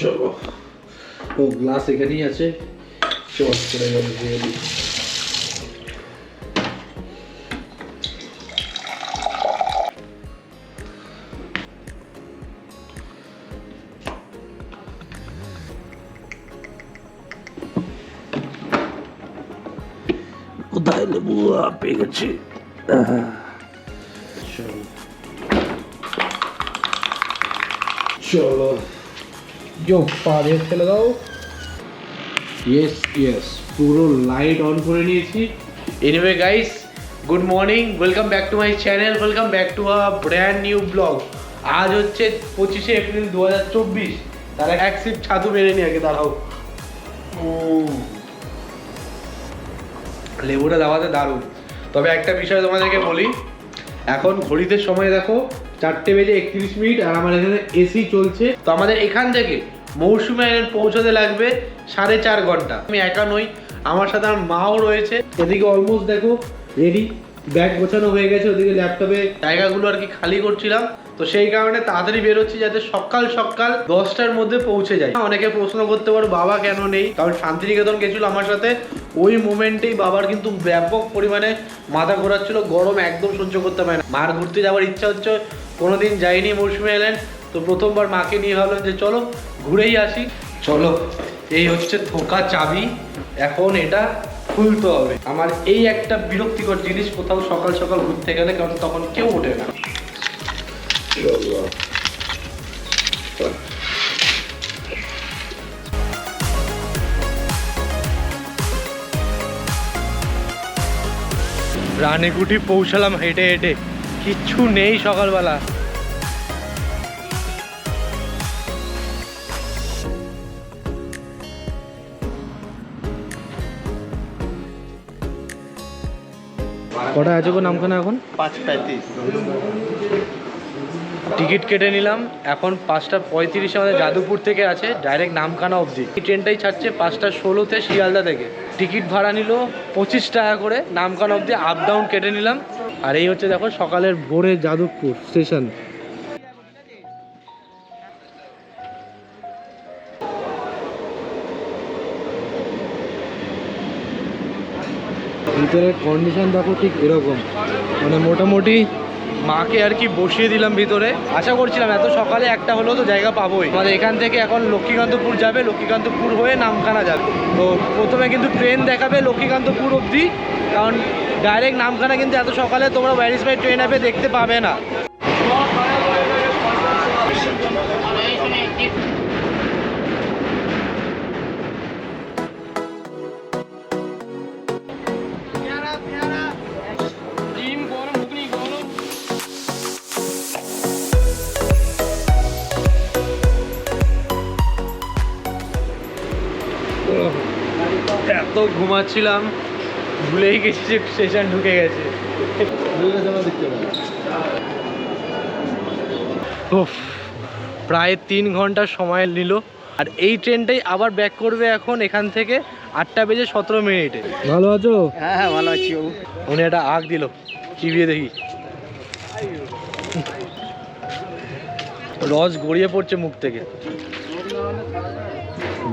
চলো। ও গ্লাস এখানেই আছে। চট করে গেল দিয়ে দিই কোথায় লেবু? আহ, পেয়ে গেছি। আহ, চলো जो পা দিয়ে ফেলে দাও ইয়েস ইয়েস পুরো লাইট অন করে নিয়েছি। Anyway guys good morning welcome back to my channel welcome back to a brand new vlog আজ হচ্ছে পঁচিশে এপ্রিল দু হাজার চব্বিশ। তার এক সিট ছাতু মেরে নি আগে দাঁড়াও। লেবুটা দেওয়াতে দারুণ। তবে একটা বিষয় তোমাদেরকে বলি। এখন ঘড়িতে সময় দেখো। চারটে বেজে একত্রিশ মিনিট আর আমার এখানে এসি চলছে। তো আমাদের এখান থেকে মৌসুমী আইল্যান্ড পৌঁছাতে লাগবে সাড়ে চার ঘণ্টা। আমি একা নই, আমার সাথে আমার মাও রয়েছে। এদিকে অলমোস্ট দেখো রেডি ব্যাগ গোছানো হয়ে গেছে, ওদিকে ল্যাপটপে জায়গাগুলো আর কি খালি করছিলাম। তো সেই কারণে তাড়াতাড়ি বেরোচ্ছি যাতে সকাল সকাল দশটার মধ্যে পৌঁছে যায় অনেকে প্রশ্ন করতে পারো, বাবা কেন নেই? কারণ শান্তিনিকেতন গেছিল আমার সাথে। ওই মোমেন্টেই বাবার কিন্তু ব্যাপক পরিমাণে মাথা ঘোরাচ্ছিল, গরম একদম সহ্য করতে পারে না। মার ঘুরতে যাওয়ার ইচ্ছা হচ্ছে কোনোদিন যাইনি মৌসুমে এলেন তো প্রথমবার মাকে নিয়ে ভাবলাম যে চলো ঘুরেই আসি। চলো, এই হচ্ছে থোকা চাবি। এখন এটা খুলতে হবে। আমার এই একটা বিরক্তিকর জিনিস, কোথাও সকাল সকাল ঘুরতে গেলে, কারণ তখন কেউ ওঠে না। রানীকুটি পৌঁছালাম হেঁটে হেঁটে। কিচ্ছু নেই সকালবেলা। কটা আছে গো নামখানা এখন? পাঁচ পঁয়ত্রিশ। টিকিট কেটে নিলাম। এখন পাঁচটা পঁয়ত্রিশে আমাদের যাদবপুর থেকে আছে ডাইরেক্ট নামখানা অবধি। এই ট্রেনটাই ছাড়ছে পাঁচটা ষোলোতে শিয়ালদা থেকে। টিকিট ভাড়া নিল পঁচিশ টাকা করে। নামখানা অবধি আপ ডাউন কেটে নিলাম। আর এই হচ্ছে দেখো সকালের ভোরে যাদবপুর স্টেশন। ভিতরের কন্ডিশন দেখো ঠিক এরকম। মানে মোটামুটি মাকে আর কি বসিয়ে দিলাম ভিতরে। আশা করছিলাম এত সকালে একটা হলেও তো জায়গা পাবোই। আমাদের এখান থেকে এখন লক্ষ্মীকান্তপুর যাবে, লক্ষ্মীকান্তপুর হয়ে নামখানা যাবে। তো প্রথমে কিন্তু ট্রেন দেখাবে লক্ষ্মীকান্তপুর অবধি, কারণ ডাইরেক্ট নামখানা কিন্তু এত সকালে তোমরা ব্যারিস বাই ট্রেন অ্যাপে দেখতে পাবে না। এত ঘুমাচ্ছিলাম। ভুলেই গেছি যে স্টেশন ঢুকে গেছে। উফ, প্রায় তিন ঘণ্টা সময় নিল। আর এই ট্রেনটাই আবার ব্যাক করবে এখন এখান থেকে আটটা বেজে সতেরো মিনিটে। ভালো আছো? হ্যাঁ হ্যাঁ ভালো আছি উনি একটা আগ দিল। চিবিয়ে দেখি। রস গড়িয়ে পড়ছে মুখ থেকে।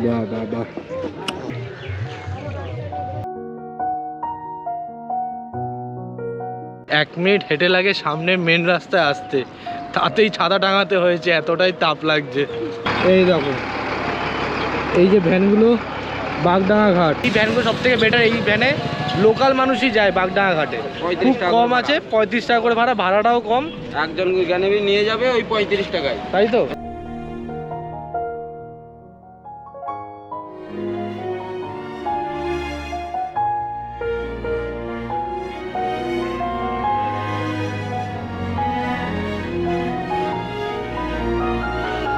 বাহ বাহ বাহ। এক মিনিট হেঁটে লাগে সামনে মেন রাস্তায় আসতে। তাতেই ছাতা টাঙাতে হয়েছে এতটাই তাপ লাগছে। এই দেখো এই যে ভ্যানগুলো বাগডাঙ্গা ঘাট। এই ভ্যানগুলো সব থেকে বেটার এই ভ্যানে লোকাল মানুষই যায় বাগডাঙ্গা ঘাটে। খুব কম আছে পঁয়ত্রিশ টাকা করে ভাড়া ভাড়াটাও কম। একজন নিয়ে যাবে ওই পঁয়ত্রিশ টাকায়। তাই তো?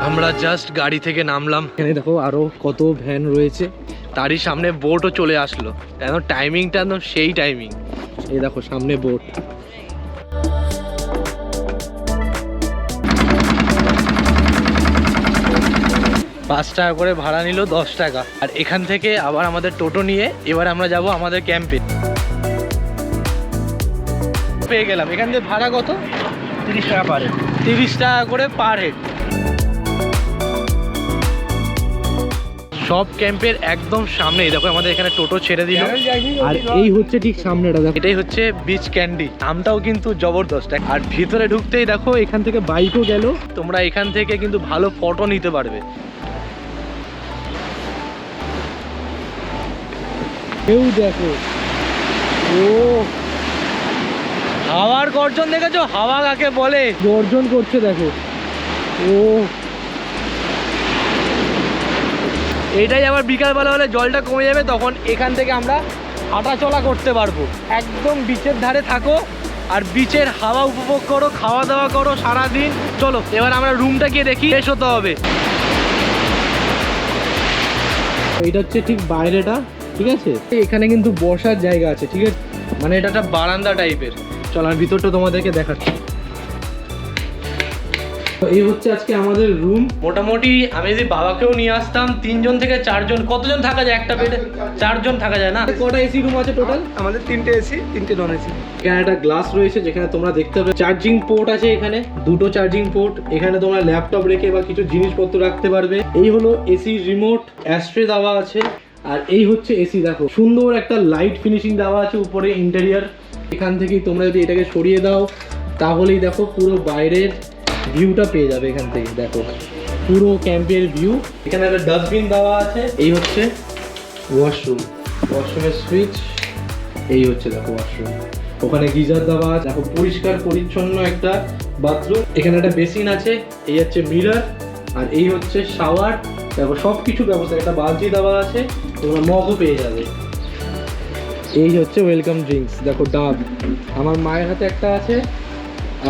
আমরা জাস্ট গাড়ি থেকে নামলাম। এখানে দেখো আরও কত ভ্যান রয়েছে। তারই সামনে বোটও চলে আসলো। কেন? টাইমিংটা একদম সেই টাইমিং এই দেখো, সামনে বোট পাঁচ টাকা করে ভাড়া নিল, দশ টাকা। আর এখান থেকে আবার আমাদের টোটো নিয়ে এবার আমরা যাব আমাদের ক্যাম্পে পেয়ে গেলাম। এখান থেকে ভাড়া কত? তিরিশ টাকা পার হেড তিরিশ টাকা করে পার হেড সব ক্যাম্পের একদম সামনে দেখো আমাদের এখানে টোটো ছেড়ে দিল। আর এই হচ্ছে ঠিক সামনেটা দেখো। এটাই হচ্ছে বিচ ক্যান্ডি নামটাও কিন্তু জবরদস্ত। আর ভিতরে ঢুকতেই দেখো এখান থেকে বাইকও গেল। তোমরা এখান থেকে কিন্তু ভালো ফটো নিতে পারবে। কেউ দেখো। ও। হাওয়ার গর্জন দেখেছ? হাওয়া কাকে বলে? গর্জন করছে দেখো। ও। এটাই আবার বিকালবেলা হলে জলটা কমে যাবে, তখন এখান থেকে আমরা হাঁটা চলা করতে পারব। একদম বিচের ধারে থাকো, আর বিচের হাওয়া উপভোগ করো খাওয়া দাওয়া করো সারাদিন। চলো, এবার আমরা রুমটা গিয়ে দেখি শেষ হতে হবে। এটা হচ্ছে ঠিক বাইরেটা, ঠিক আছে? এখানে কিন্তু বসার জায়গা আছে, ঠিক আছে? মানে এটা একটা বারান্দা টাইপের চল, আমি ভিতরটা তোমাদেরকে দেখাচ্ছি। এই হচ্ছে আজকে আমাদের রুম মোটামুটি আমি যদি বাবাকেও নিয়ে আসতাম তিনজন থেকে চারজন কতজন থাকা যায় একটা বেডে চারজন থাকা যায় না? কটা এসি রুম আছে টোটাল আমাদের তিনটে এসি তিনটে নন এসি এখানে একটা গ্লাস রয়েছে যেখানে তোমরা দেখতে পাবে। চার্জিং পোর্ট আছে এখানে দুটো চার্জিং পোর্ট এখানে তোমরা ল্যাপটপ রেখে বা কিছু জিনিসপত্র রাখতে পারবে। এই হলো এসি রিমোট অ্যাস্ট্রে দেওয়া আছে। আর এই হচ্ছে এসি দেখো সুন্দর একটা লাইট ফিনিশিং দেওয়া আছে উপরে ইন্টেরিয়ার এখান থেকেই তোমরা যদি এটাকে সরিয়ে দাও তাহলেই দেখো পুরো বাইরের ভিউটা পেয়ে যাবে এখান থেকে, দেখো। পুরো ক্যাম্পের ভিউ এখানে একটা ডাস্টবিন দেওয়া আছে, এই হচ্ছে ওয়াশরুম ওয়াশরুমের সুইচ এই হচ্ছে দেখো ওয়াশরুম ওখানে গিজার দেওয়া আছে, দেখো পরিষ্কার পরিচ্ছন্ন একটা বাথরুম এখানে একটা বেসিন আছে, এই হচ্ছে মিরার আর এই হচ্ছে শাওয়ার দেখো সব কিছু ব্যবস্থা, একটা বালতি দেওয়া আছে, তোমরা মগও পেয়ে যাবে। এই হচ্ছে ওয়েলকাম ড্রিঙ্কস দেখো ডাব। আমার মায়ের হাতে একটা আছে,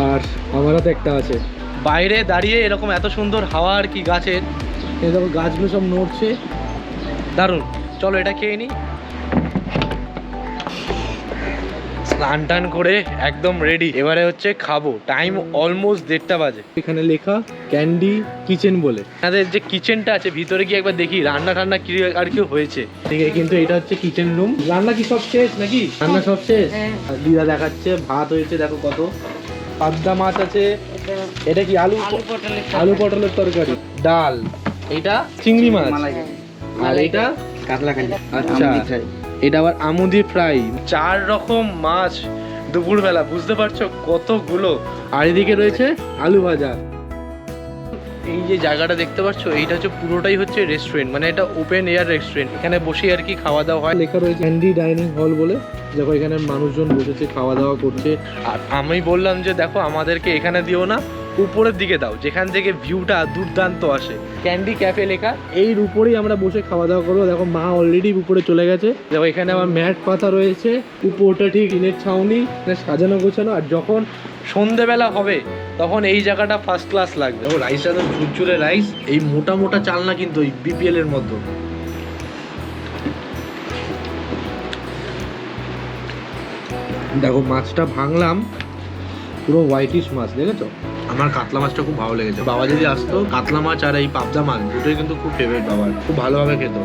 আর আমার হাতে একটা আছে। বাইরে দাঁড়িয়ে এরকম এত সুন্দর হাওয়া আর কি গাছের। এই দেখো গাছগুলো সব নড়ছে। দারুণ। চলো এটা খেয়ে নিই স্নান টান করে একদম রেডি এবারে হচ্ছে খাব। টাইম অলমোস্ট দেড়টা বাজে। এখানে লেখা ক্যান্ডি কিচেন বলে। আমাদের যে কিচেনটা আছে ভিতরে গিয়ে একবার দেখি। রান্না টান্না কি আর কি হয়েছে। ঠিক আছে কিন্তু এটা হচ্ছে কিচেন রুম রান্না কি সব শেষ নাকি? রান্না সব শেষ? দিদা দেখাচ্ছে ভাত হয়েছে দেখো কত। পাবদা মাছ আছে এটা কি আলু আলু পটলের তরকারি। ডাল। এটা চিংড়ি মাছ। আর এটা কাতলা কালি আচ্ছা। এটা আবার আমুদি ফ্রাই। চার রকম মাছ দুপুরবেলা বুঝতে পারছ কতগুলো? আর এদিকে রয়েছে আলু ভাজা। এই যে জায়গাটা দেখতে পাচ্ছ এইটা হচ্ছে পুরোটাই হচ্ছে রেস্টুরেন্ট মানে এটা ওপেন এয়ার রেস্টুরেন্ট এখানে বসে আর কি খাওয়া দাওয়া হয়। লেখা রয়েছে হ্যান্ডি ডাইনিং হল বলে দেখো এখানে মানুষজন বসেছে খাওয়া দাওয়া করছে। আর আমি বললাম যে দেখো আমাদেরকে এখানে দিও না। উপরের দিকে দাও, যেখান থেকে ভিউটা দুর্দান্ত আসে। ক্যান্ডি ক্যাফে লেখা, এর উপরেই আমরা বসে খাওয়া দাওয়া করব। দেখো, মা অলরেডি উপরে চলে গেছে। দেখো, এখানে আবার ম্যাট পাতা রয়েছে, উপরটা ঠিক ইনের ছাউনি মানে সাজানো গোছানো। আর যখন সন্ধেবেলা হবে, তখন এই জায়গাটা ফার্স্ট ক্লাস লাগবে। দেখো রাইসটা তো ঝুরঝুরে রাইস এই মোটা মোটা চাল না কিন্তু ওই বিপিএল এর মতো দেখো, মাছটা ভাঙলাম, পুরো হোয়াইটিশ মাছ, দেখেছ? আমার কাতলা মাছটা খুব ভালো লেগেছে। বাবা যদি আসতো, কাতলা মাছ আর এই পাবদা মাছ দুটোই কিন্তু খুব ফেভারিট বাবার। খুব ভালোভাবে খেত।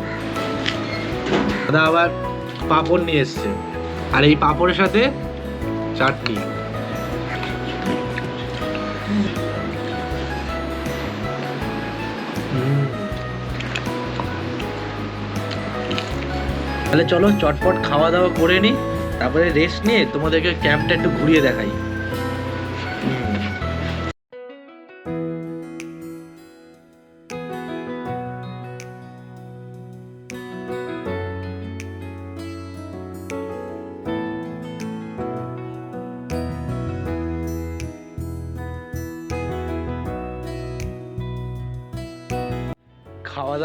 দাদা আবার পাঁপড় নিয়ে এসছে। আর এই পাঁপড়ের সাথে চাটনি। তাহলে চলো চটপট খাওয়া দাওয়া করে নিই তারপরে রেস্ট নিয়ে তোমাদেরকে ক্যাম্পটা একটু ঘুরিয়ে দেখাই।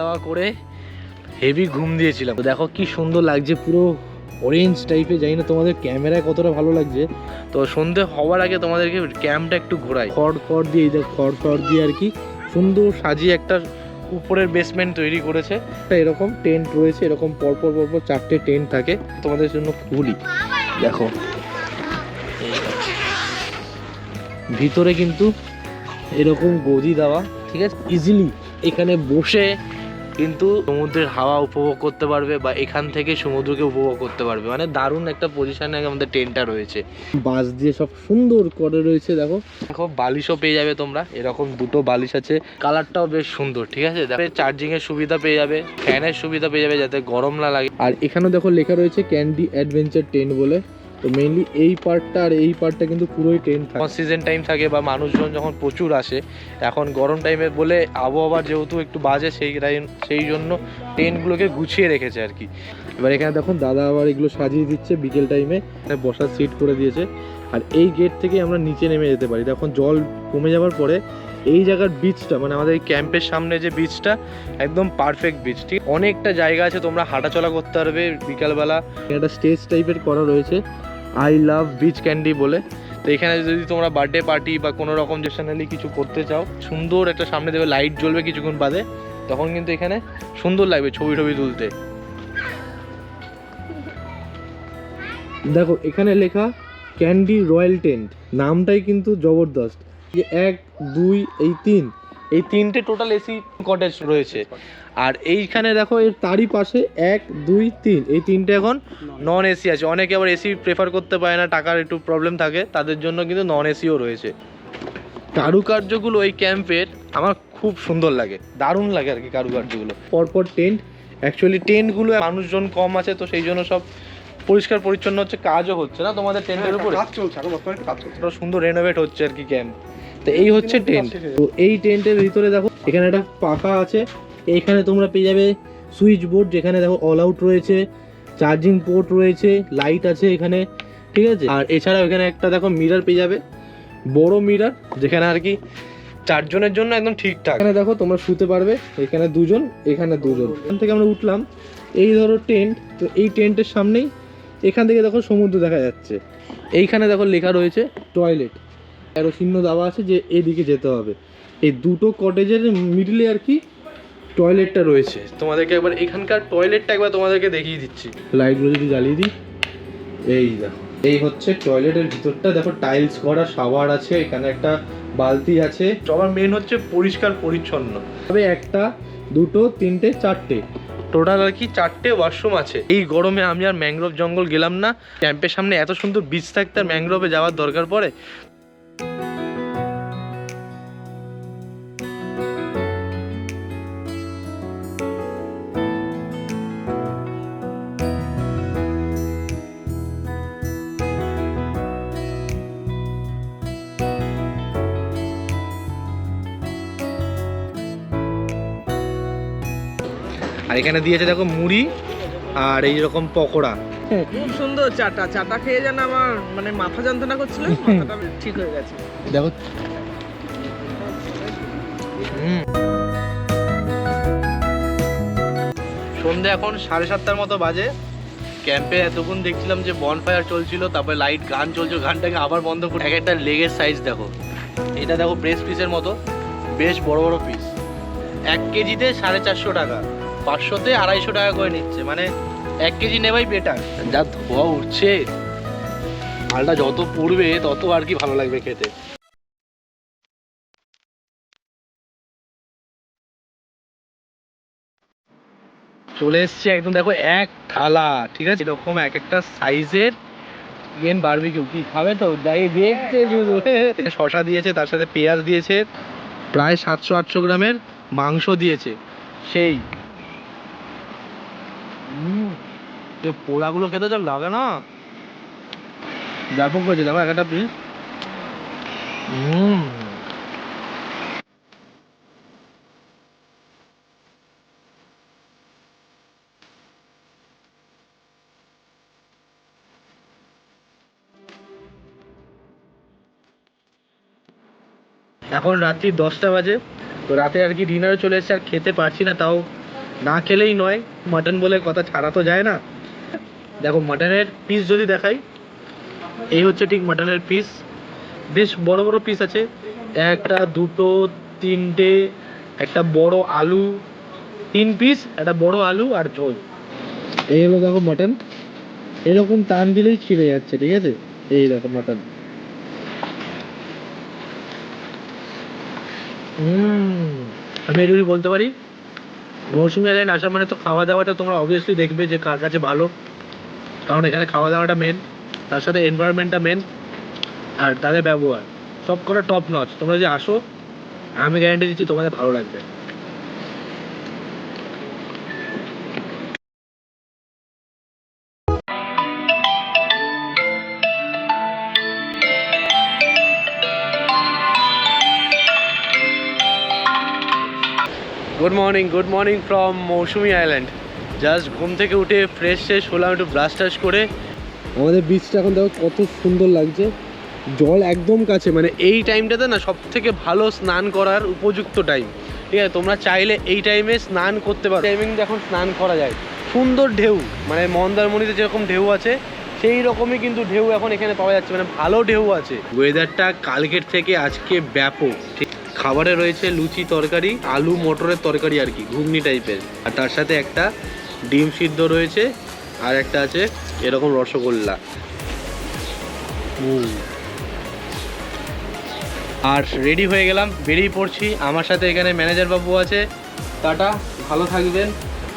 দাওয়া করে হেভি ঘুম দিয়েছিলাম। দেখো কি সুন্দর লাগছে, পুরো অরেঞ্জ টাইপের জানি না তোমাদের ক্যামেরায় কতটা ভালো লাগছে। তো সন্ধে হওয়ার আগে তোমাদেরকে ক্যাম্পটা একটু ঘোরাই। খড় খড় দিয়ে দেখ, খড় খড় দিয়ে আর কি সুন্দর সাজিয়ে একটা উপরের বেসমেন্ট তৈরি করেছে। এরকম টেন্ট রয়েছে, এরকম পরপর পরপর চারটে টেন্ট থাকে। তোমাদের জন্য খুলি। দেখো। ভিতরে কিন্তু এরকম গদি দেওয়া, ঠিক আছে? ইজিলি এখানে বসে কিন্তু সমুদ্রের হাওয়া উপভোগ করতে পারবে বা এখান থেকে সমুদ্রকে উপভোগ করতে পারবে। মানে দারুণ একটা পজিশনে আমাদের ট্রেনটা রয়েছে। বাস দিয়ে সব সুন্দর করে রয়েছে দেখো। দেখো বালিশও পেয়ে যাবে তোমরা। এরকম দুটো বালিশ আছে। কালারটাও বেশ সুন্দর ঠিক আছে? চার্জিং এর সুবিধা পেয়ে যাবে ফ্যানের সুবিধা পেয়ে যাবে যাতে গরম না লাগে। আর এখানেও দেখো লেখা রয়েছে ক্যান্ডি অ্যাডভেঞ্চার ট্রেন বলে। তো মেইনলি এই পার্টটা আর এই পার্টটা কিন্তু পুরোই ট্রেন থাকে। সিজন টাইম থাকে বা মানুষজন যখন প্রচুর আসে এখন গরম টাইমে বলে আবহাওয়া যেহেতু একটু বাজে সেই টাইম সেই জন্য ট্রেনগুলোকে গুছিয়ে রেখেছে আর কি। এবার এখানে দেখুন দাদা আবার এগুলো সাজিয়ে দিচ্ছে বিকেল টাইমে এখানে বসার সিট করে দিয়েছে। আর এই গেট থেকে আমরা নিচে নেমে যেতে পারি। তখন জল কমে যাওয়ার পরে এই জায়গার বিচটা মানে আমাদের এই ক্যাম্পের সামনে যে বিচটা একদম পারফেক্ট বিচ ঠিক অনেকটা জায়গা আছে তোমরা হাঁটাচলা করতে পারবে বিকালবেলা। একটা স্টেজ টাইপের করা রয়েছে। আই লাভ বিচ ক্যান্ডি বলে। তো এখানে যদি তোমরা বার্থডে পার্টি বা কোনো রকম জেশনালি কিছু করতে চাও, সুন্দর একটা সামনে দেবে লাইট জ্বলবে কিছুক্ষণ বাদে, তখন কিন্তু এখানে সুন্দর লাগবে ছবি টবি তুলতে। দেখো, এখানে লেখা ক্যান্ডি রয়্যাল টেন্ট নামটাই কিন্তু জবরদস্ত। যে এক, দুই, এই তিন। এই তিনটে টোটাল এসি কটেজ রয়েছে। আর এইখানে দেখো, এর তারই পাশে এক, দুই, তিন। এই তিনটে এখন নন এসি আছে। অনেকে আবার এসি প্রেফার করতে পারে না, টাকার একটু প্রবলেম থাকে। তাদের জন্য কিন্তু নন এসিও রয়েছে। কারুকার্যগুলো এই ক্যাম্পের আমার খুব সুন্দর লাগে। দারুণ লাগে আর কি কারুকার্যগুলো। পরপর টেন্ট অ্যাকচুয়ালি টেন্টগুলো মানুষজন কম আছে, তো সেই জন্য সব পরিষ্কার পরিচ্ছন্ন হচ্ছে কাজও হচ্ছে না তোমাদের টেন্টের উপরে? কাজ চলছে এখন বর্তমানে কাজ চলছে। পুরো সুন্দর রেনোভেট হচ্ছে আর কি ক্যাম্প তো এই হচ্ছে টেন্ট তো এই টেন্টের ভিতরে দেখো এখানে একটা পাখা আছে। এইখানে তোমরা পেয়ে যাবে সুইচ বোর্ড যেখানে দেখো অল আউট রয়েছে চার্জিং পোর্ট রয়েছে লাইট আছে এখানে ঠিক আছে? আর এছাড়াও এখানে একটা দেখো মিরার পেয়ে যাবে বড় মিরার যেখানে আর কি চারজনের জন্য একদম ঠিকঠাক। এখানে দেখো তোমরা শুতে পারবে এখানে দুজন এখানে দুজন। এখান থেকে আমরা উঠলাম। এই ধরো টেন্ট তো এই টেন্টের সামনেই এখান থেকে দেখো সমুদ্র দেখা যাচ্ছে। এইখানে দেখো লেখা রয়েছে টয়লেট আরও চিহ্ন দেওয়া আছে যে এদিকে যেতে হবে। এই দুটো কটেজের মিডলে আর কি টয়লেটটা রয়েছে। তোমাদেরকে একবার এখানকার টয়লেটটা একবার তোমাদেরকে দেখিয়ে দিচ্ছি। লাইটগুলো যদি জ্বালিয়ে দিই, এই দেখো, এই হচ্ছে টয়লেটের ভিতরটা। দেখো টাইলস করা শাওয়ার আছে, এখানে একটা বালতি আছে। সবার মেন হচ্ছে পরিষ্কার, পরিচ্ছন্ন। তবে একটা, দুটো, তিনটে, চারটে। টোটাল আর কি চারটে ওয়াশরুম আছে। এই গরমে আমি আর ম্যাংগ্রোভ জঙ্গল গেলাম না। ক্যাম্পের সামনে এত সুন্দর বীজ থাকতে আর ম্যাংগ্রোভে যাওয়ার দরকার পড়ে। আর এখানে দিয়েছে দেখো মুড়ি আর এই রকম পকোড়া। খুব সুন্দর চাটা। চাটা খেয়ে যেন আমার মানে মাথা যন্ত্রণা করছিল মাথাটা ঠিক হয়ে গেছে। দেখো। হুম। সন্ধে এখন সাড়ে সাতটার মতো বাজে। ক্যাম্পে এতক্ষণ দেখছিলাম যে বন ফায়ার চলছিল তারপরে লাইট গান চলছিল গানটাকে আবার বন্ধ করে এক একটা লেগের সাইজ দেখো। এটা দেখো ব্রেস পিসের মতো। বেশ বড় বড় পিস এক কেজিতে সাড়ে চারশো টাকা। পাঁচশোতে আড়াইশো টাকা করে নিচ্ছে। মানে এক কেজি নেওয়াই বেটার যা ধোয়া উঠছে, মালটা যত পড়বে, তত আর কি ভালো লাগবে খেতে। চলে এসছে একদম, দেখো, এক থালা, ঠিক আছে? এরকম এক একটা সাইজের চিকেন বারবিকিউ কি খাবে তো? দেখছে শুধু। শশা দিয়েছে, তার সাথে পেঁয়াজ দিয়েছে, প্রায় সাতশো আটশো গ্রামের মাংস দিয়েছে। সেই এ পোড়াগুলো খেতে লাগে না। ব্যাপক দেখো একটা পিস হুম। এখন রাত্রি দশটা বাজে, তো রাতে আর কি ডিনারে চলে এসেছে, আর খেতে পারছি না, তাও না খেলেই নয় মাটন বলে কথা ছাড়া তো যায় না। দেখো মাটনের পিস যদি দেখাই, এই হচ্ছে ঠিক মাটনের পিস বেশ বড় বড় পিস আছে। একটা দুটো, তিনটে, একটা বড় আলু, তিন পিস একটা বড় আলু আর ঝোল। এই হলো দেখো মাটন এরকম টান দিলেই ছিঁড়ে যাচ্ছে, ঠিক আছে? এই দেখো মাটন আমি যদি বলতে পারি। মৌসুমি আসার মানে তো খাওয়া দাওয়াটা তোমরা অবভিয়াসলি দেখবে যে কার কাছে ভালো। কারণ এখানে খাওয়া দাওয়াটা মেন তার সাথে এনভায়রনমেন্টটা মেন আর তাদের ব্যবহার। সব করে টপ নচ তোমরা যে আসো, আমি গ্যারান্টি দিচ্ছি তোমাদের ভালো লাগবে। Good morning good morning from Mousumi island just ঘুম থেকে উঠে ফ্রেশ শেষ হলাম একটু ব্রাশ টাশ করে। আমাদের বিচটা এখন দেখো কত সুন্দর লাগছে। জল একদম কাছে মানে এই টাইমটাতে না সব থেকে ভালো স্নান করার উপযুক্ত টাইম ঠিক আছে তোমরা চাইলে এই টাইমে স্নান করতে পারো। টাইমিং এখন স্নান করা যায়। সুন্দর ঢেউ মানে মন্দারমণিতে যেরকম ঢেউ আছে সেই রকমই কিন্তু ঢেউ এখন এখানে পাওয়া যাচ্ছে মানে ভালো ঢেউ আছে। ওয়েদারটা কালকের থেকে আজকে ব্যাপক। ঠিক খাবারে রয়েছে লুচি তরকারি আলু মটরের তরকারি আর কি ঘুগনি টাইপের আর তার সাথে একটা ডিম সিদ্ধ রয়েছে আর একটা আছে এরকম রসগোল্লা। আর রেডি হয়ে গেলাম বেরিয়ে পড়ছি। আমার সাথে এখানে ম্যানেজার বাবু আছে টাটা ভালো থাকবেন।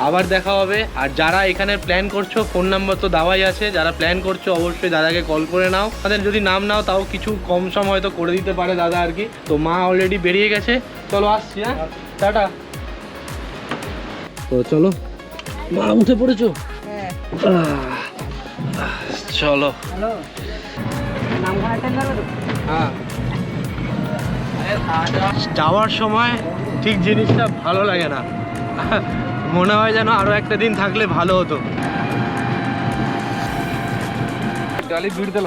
আবার দেখা হবে। আর যারা এখানে প্ল্যান করছ ফোন নাম্বার তো দেওয়াই আছে। যারা প্ল্যান করছ অবশ্যই দাদাকে কল করে নাও। তাদের যদি নাম নাও তাও কিছু কম সম হয়তো করে দিতে পারে দাদা আর কি। তো মা অলরেডি বেরিয়ে গেছে। চলো আসছি হ্যাঁ? টাটা। তো চলো। মা উঠে পড়েছো? হ্যাঁ। চলো। হ্যাঁ। যাওয়ার সময় ঠিক জিনিসটা ভালো লাগে না। মনে হয় যেন আরও একটা দিন থাকলে ভালো হতো। ডালি ভিড় দিল।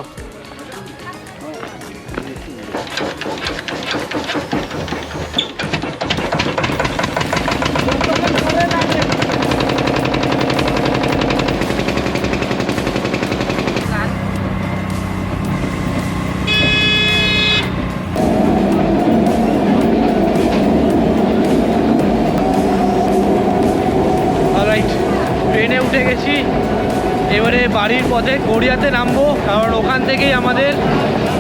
বাড়ির পথে গড়িয়াতে নামবো, কারণ ওখান থেকেই আমাদের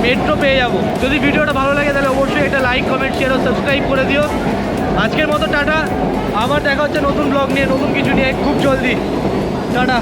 মেট্রো পেয়ে যাব। যদি ভিডিওটা ভালো লাগে তাহলে অবশ্যই একটা লাইক কমেন্ট শেয়ার ও সাবস্ক্রাইব করে দিও। আজকের মতো টাটা। আবার দেখা হচ্ছে নতুন ব্লগ নিয়ে, নতুন কিছু নিয়ে। খুব জলদি। টাটা।